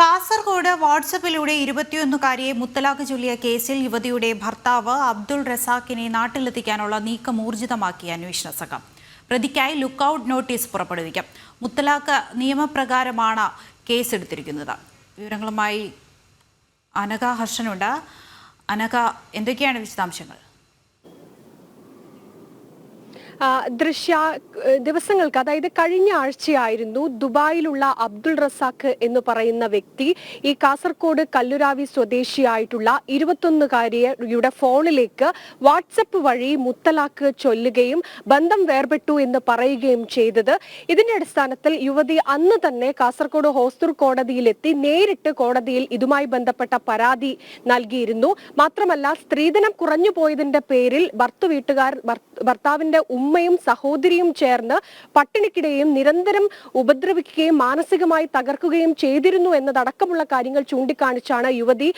കാസർഗോഡ് വാട്സപ്പിലൂടെ ഇരുപത്തിയൊന്നുകാരിയെ മുത്തലാഖ് ചൊല്ലിയ കേസിൽ യുവതിയുടെ ഭർത്താവ് അബ്ദുൾ റസാഖിനെ നാട്ടിലെത്തിക്കാനുള്ള നീക്കം ഊർജിതമാക്കി അന്വേഷണ സംഘം. പ്രതിക്കായി ലുക്കൌട്ട് നോട്ടീസ് പുറപ്പെടുവിക്കും. മുത്തലാഖ് നിയമപ്രകാരമാണ് കേസെടുത്തിരിക്കുന്നത്. വിവരങ്ങളുമായി അനഘ ഹർഷനുണ്ട്. അനഘ എന്തൊക്കെയാണ് വിശദാംശങ്ങൾ? ദൃശ്യ ദിവസങ്ങൾക്ക് അതായത് കഴിഞ്ഞ ആഴ്ചയായിരുന്നു ദുബായിലുള്ള അബ്ദുൾ റസാഖ് എന്ന് പറയുന്ന വ്യക്തി ഈ കാസർകോട് കല്ലുരാവി സ്വദേശിയായിട്ടുള്ള ഇരുപത്തൊന്നുകാരിയുടെ ഫോണിലേക്ക് വാട്സപ്പ് വഴി മുത്തലാഖ് ചൊല്ലുകയും ബന്ധം വേർപെട്ടു എന്ന് പറയുകയും ചെയ്തത്. ഇതിന്റെ അടിസ്ഥാനത്തിൽ യുവതി അന്ന് തന്നെ കാസർകോട് ഹോസ്തൂർ കോടതിയിലെത്തി നേരിട്ട് കോടതിയിൽ ഇതുമായി ബന്ധപ്പെട്ട പരാതി നൽകിയിരുന്നു. മാത്രമല്ല സ്ത്രീധനം കുറഞ്ഞു പോയതിന്റെ പേരിൽ ഭർത്തു വീട്ടുകാർ ഭർ- ഭർത്താവിന്റെ ഉമ്മയും സഹോദരിയും ചേർന്ന് പട്ടിണിക്കിടെയും നിരന്തരം ഉപദ്രവിക്കുകയും മാനസികമായി തകർക്കുകയും ചെയ്തിരുന്നു എന്നതടക്കമുള്ള കാര്യങ്ങൾ ചൂണ്ടിക്കാണിച്ചാണ് യുവതി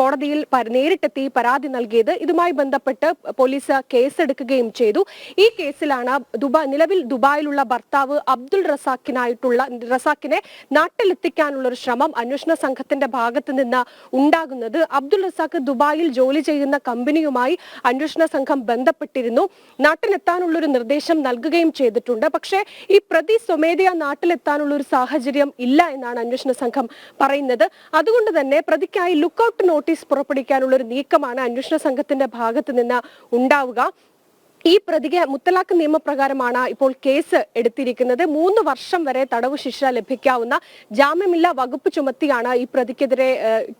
കോടതിയിൽ നേരിട്ടെത്തി പരാതി നൽകിയത്. ഇതുമായി ബന്ധപ്പെട്ട് പോലീസ് കേസെടുക്കുകയും ചെയ്തു. ഈ കേസിലാണ് ദുബായ് നിലവിൽ ദുബായിലുള്ള ഭർത്താവ് അബ്ദുൾ റസാഖിനായിട്ടുള്ള റസാഖിനെ നാട്ടിലെത്തിക്കാനുള്ള ഒരു ശ്രമം അന്വേഷണ സംഘത്തിന്റെ ഭാഗത്ത് നിന്ന് ഉണ്ടാകുന്നത്. അബ്ദുൾ റസാഖ് ദുബായിൽ ജോലി ചെയ്യുന്ന കമ്പനിയുമായി അന്വേഷണ സംഘം ബന്ധപ്പെട്ടിരുന്നു. നാട്ടിലെത്താനുള്ള ഒരു നിർദ്ദേശം നൽകുകയും ചെയ്തിട്ടുണ്ട്. പക്ഷേ ഈ പ്രതി സ്വമേധയാ നാട്ടിലെത്താനുള്ള ഒരു സാഹചര്യം ഇല്ല എന്നാണ് അന്വേഷണ സംഘം പറയുന്നത്. അതുകൊണ്ട് തന്നെ പ്രതിക്കായി ലുക്കൌട്ട് നോട്ടീസ് പുറപ്പെടുവിക്കാനുള്ള ഒരു നീക്കമാണ് അന്വേഷണ സംഘത്തിന്റെ ഭാഗത്ത് നിന്ന് ഉണ്ടാവുക. ഈ പ്രതിക്ക് മുത്തലാഖ് നിയമപ്രകാരമാണ് ഇപ്പോൾ കേസ് എടുത്തിരിക്കുന്നത്. മൂന്ന് വർഷം വരെ തടവ് ശിക്ഷ ലഭിക്കാവുന്ന ജാമ്യമില്ല വകുപ്പ് ചുമത്തിയാണ് ഈ പ്രതിക്കെതിരെ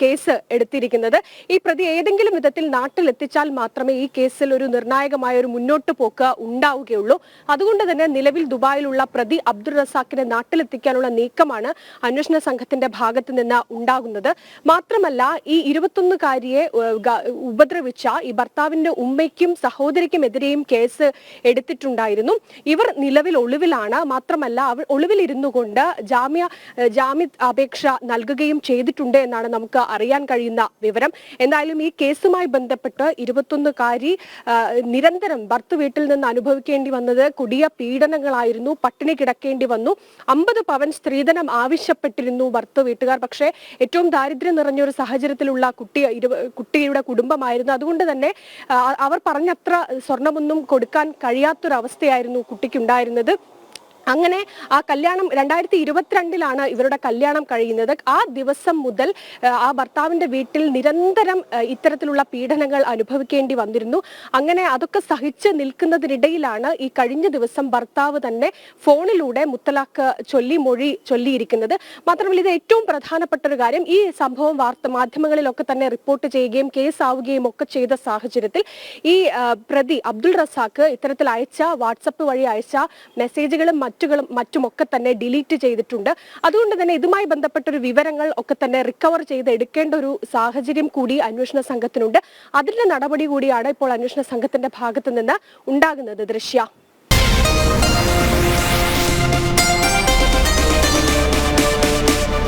കേസ് എടുത്തിരിക്കുന്നത്. ഈ പ്രതി ഏതെങ്കിലും വിധത്തിൽ നാട്ടിലെത്തിച്ചാൽ മാത്രമേ ഈ കേസിൽ ഒരു നിർണായകമായ ഒരു മുന്നോട്ട് പോക്ക് ഉണ്ടാവുകയുള്ളൂ. അതുകൊണ്ട് തന്നെ നിലവിൽ ദുബായിലുള്ള പ്രതി അബ്ദുൾ റസാഖിനെ നാട്ടിലെത്തിക്കാനുള്ള നീക്കമാണ് അന്വേഷണ സംഘത്തിന്റെ ഭാഗത്ത് നിന്ന് ഉണ്ടാകുന്നത്. മാത്രമല്ല ഈ ഇരുപത്തൊന്നുകാരിയെ ഉപദ്രവിച്ച ഈ ഭർത്താവിന്റെ ഉമ്മയ്ക്കും സഹോദരിക്കും എതിരെയും കേസ് എടുത്തിട്ടുണ്ടായിരുന്നു. ഇവർ നിലവിൽ ഒളിവിലാണ്. മാത്രമല്ല അവർ ഒളിവിലിരുന്നു കൊണ്ട് ജാമ്യ ജാമ്യ അപേക്ഷ നൽകുകയും ചെയ്തിട്ടുണ്ട് എന്നാണ് നമുക്ക് അറിയാൻ കഴിയുന്ന വിവരം. എന്തായാലും ഈ കേസുമായി ബന്ധപ്പെട്ട് ഇരുപത്തൊന്നുകാരി കാരി നിരന്തരം ഭർത്തു വീട്ടിൽ നിന്ന് അനുഭവിക്കേണ്ടി വന്നത് കൊടിയ പീഡനങ്ങളായിരുന്നു. പട്ടിണി കിടക്കേണ്ടി വന്നു. അമ്പത് പവൻ സ്ത്രീധനം ആവശ്യപ്പെട്ടിരുന്നു ഭർത്തു വീട്ടുകാർ. പക്ഷേ ഏറ്റവും ദാരിദ്ര്യം നിറഞ്ഞൊരു സാഹചര്യത്തിലുള്ള കുട്ടി കുട്ടിയുടെ കുടുംബമായിരുന്നു. അതുകൊണ്ട് തന്നെ അവർ പറഞ്ഞത്ര സ്വർണമൊന്നും കൊടുക്കാൻ കഴിയാത്തൊരവസ്ഥയായിരുന്നു കുട്ടിക്കുണ്ടായിരുന്നത്. അങ്ങനെ ആ കല്യാണം രണ്ടായിരത്തി ഇരുപത്തിരണ്ടിലാണ് ഇവരുടെ കല്യാണം കഴിയുന്നത്. ആ ദിവസം മുതൽ ആ, ഭർത്താവിന്റെ വീട്ടിൽ നിരന്തരം ഇത്തരത്തിലുള്ള പീഡനങ്ങൾ അനുഭവിക്കേണ്ടി വന്നിരുന്നു. അങ്ങനെ അതൊക്കെ സഹിച്ച് നിൽക്കുന്നതിനിടയിലാണ് ഈ കഴിഞ്ഞ ദിവസം ഭർത്താവ് തന്നെ ഫോണിലൂടെ മുത്തലാഖ് ചൊല്ലി മൊഴി ചൊല്ലിയിരിക്കുന്നത്. മാത്രമല്ല ഇത് ഏറ്റവും പ്രധാനപ്പെട്ട ഒരു കാര്യം ഈ സംഭവം വാർത്ത മാധ്യമങ്ങളിലൊക്കെ തന്നെ റിപ്പോർട്ട് ചെയ്യുകയും കേസാവുകയും ഒക്കെ ചെയ്ത സാഹചര്യത്തിൽ ഈ പ്രതി അബ്ദുൾ റസാഖ് ഇത്തരത്തിൽ അയച്ച വാട്സപ്പ് വഴി അയച്ച മെസ്സേജുകളും മറ്റുകളും മറ്റുമൊക്കെ തന്നെ ഡിലീറ്റ് ചെയ്തിട്ടുണ്ട്. അതുകൊണ്ട് തന്നെ ഇതുമായി ബന്ധപ്പെട്ട ഒരു വിവരങ്ങൾ ഒക്കെ തന്നെ റിക്കവർ ചെയ്ത് എടുക്കേണ്ട ഒരു സാഹചര്യം കൂടി അന്വേഷണ സംഘത്തിനുണ്ട്. അതിന്റെ നടപടി കൂടിയാണ് ഇപ്പോൾ അന്വേഷണ സംഘത്തിന്റെ ഭാഗത്തു നിന്ന് ഉണ്ടാകുന്നത്. ദൃശ്യ.